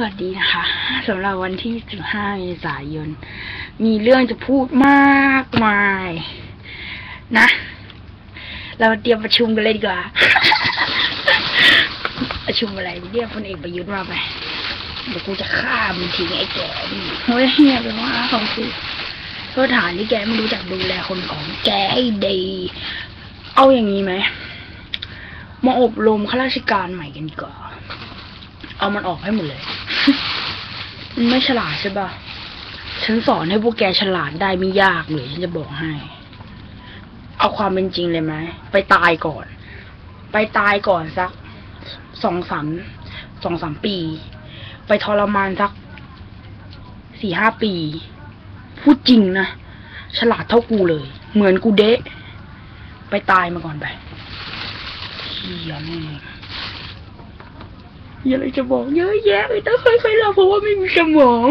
สวัสดีนะคะสำหรับวันที่ 15 เมษายน มีเรื่องจะพูดมากมาย นะ เราเตรียมประชุมกันเลยดีกว่า ประชุมอะไรเรียกพลเอกประยุทธ์มาไปเดี๋ยวกูจะฆ่ามึงทิ้งไอ้แก่นี่เฮ้ยเฮียไปว่าของกูโทษฐานที่แกไม่รู้จักดูแลคนของแกให้ดี เอาอย่างนี้ไหมมาอบรมข้าราชการใหม่กันกว่าเอามันออกให้หมดเลย มันไม่ฉลาดใช่ปะฉันสอนให้พวกแกฉลาดได้ไม่ยากเลยฉันจะบอกให้ เอาความเป็นจริงเลยไหมไปตายก่อน ไปตายก่อนสักสองสามสองสามปี ไปทรมานสักสี่ห้าปี พูดจริงนะ ฉลาดเท่ากูเลย เหมือนกูเดะ ไปตายมาก่อนไปเฮียแม่ง มีอะไรจะบอกเยอะแยะไม่ต้องค่อยๆเล่าเพราะว่าไม่มีสมอง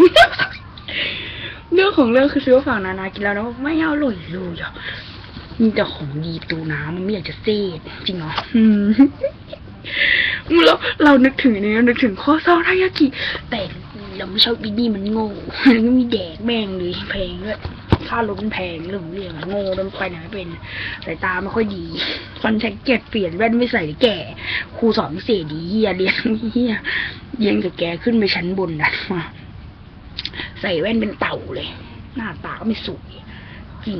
เรื่องของเรื่องคือซื้อฝากนานากินแล้วนะไม่เอาเลยเลยอะมีแต่ของดีตูน้ำมันไม่อยากจะเซดจริงเหรออืมเราเรานึกถึงอันนี้นึกถึงข้อเศร้าทายากิแต่เราไม่ชอบอีนี่มันโง่แล้วก็มีแดกแม่งเลยแพงด้วย ค่ารถมันแพงเรื่องของเรื่องโง่ล้มันไปไหนไม่เป็นสายตาไม่ค่อยดีฟันแท็กเก็ตเปลี่ยนแว่นไม่ใส่แก่ครูสอนพิเศษดีเฮียเรียนเฮียเรียนกับแกขึ้นไปชั้นบนนะใส่แว่นเป็นเต่าเลย หน้าตาก็ไม่สวยจริง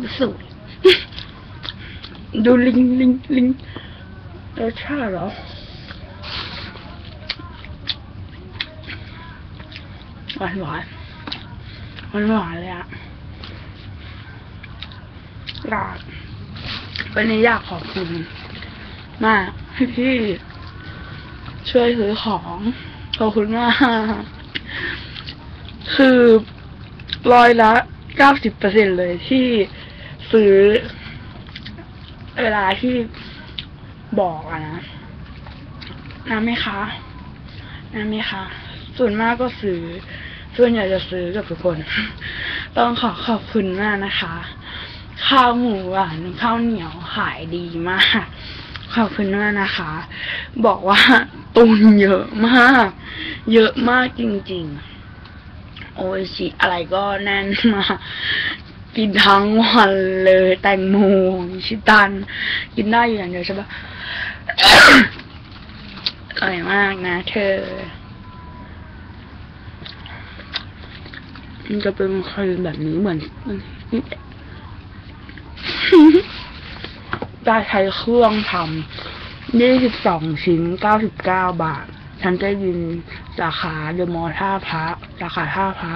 ไม่สวยดูลิงลิงลิงรสชาติเหรอหวานหวาน หวานหวานเลยอะอยากวันนี้อยากขอบคุณมากที่ช่วยซื้อของ ขอบคุณมาก คือร้อยละเก้าสิบเปอร์เซ็นเลยที่ซื้อ เวลาที่บอกอะนะน้ำไหมคะน้ำไหมคะ ส่วนมากก็ซื้อ ส่วนใหญ่จะซื้อกับทุกคน ต้องขอขอบคุณมากนะคะ ข้าวหมูหวานข้าวเหนียวขายดีมาก ขอบคุณมากนะคะ บอกว่าตุนเยอะมาก เยอะมากจริงๆ โออิชิอะไรก็แน่นมากกินทั้งวันเลยแตงโมชิตัน กินได้อยู่อย่างเดียวใช่ปะอร่อยมากนะเธอ มันจะเป็นครีแบบนี้เหมือนได้ใช้เครื่องทำยี่สิบสองชิ้นเก้าสิบเก้าบาท ฉันจะยินสาขาเดอะมอลล์ท่าพระสาขาท่าพระ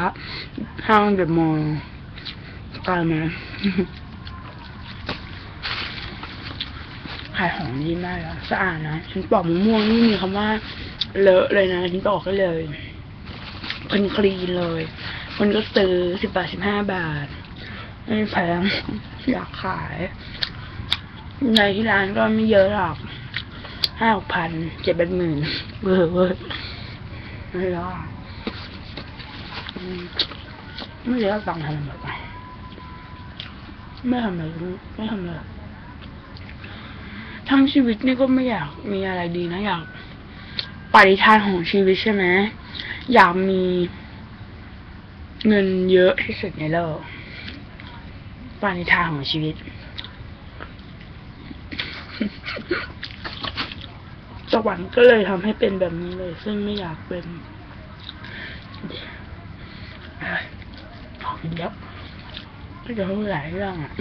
ห้างเดอะมอลล์กลไหมขายของดีมากแล้วสะอาดนะ ฉันปอกมะม่วงนี่มีคำว่า เลอะเลยนะ ฉันบอกให้เลยเป็นคลีนเลย คนก็ซื้อสิบบาทสิบห้าบาท ไม่แพง อยากขาย ในที่ร้านก็ไม่เยอะหรอกห้าพันเจ็ดแปดหมื่นเวอร์เวอร์ไม่รอดไม่เยอะตังค์ทำอะไรไปไม่ทำอะไรไม่ทำอะไรทั้งชีวิตนี่ก็ไม่อยากมีอะไรดีนะ อยากปฏิทานของชีวิตใช่ไหมอยากมี เงินเยอะที่สุดในโลกปณิทาของชีวิต สวรรค์ก็เลยทำให้เป็นแบบนี้เลย ซึ่งไม่อยากเป็นเดี๋ยวเดี๋ยอะก็จะพูดหลายเรื่องอะ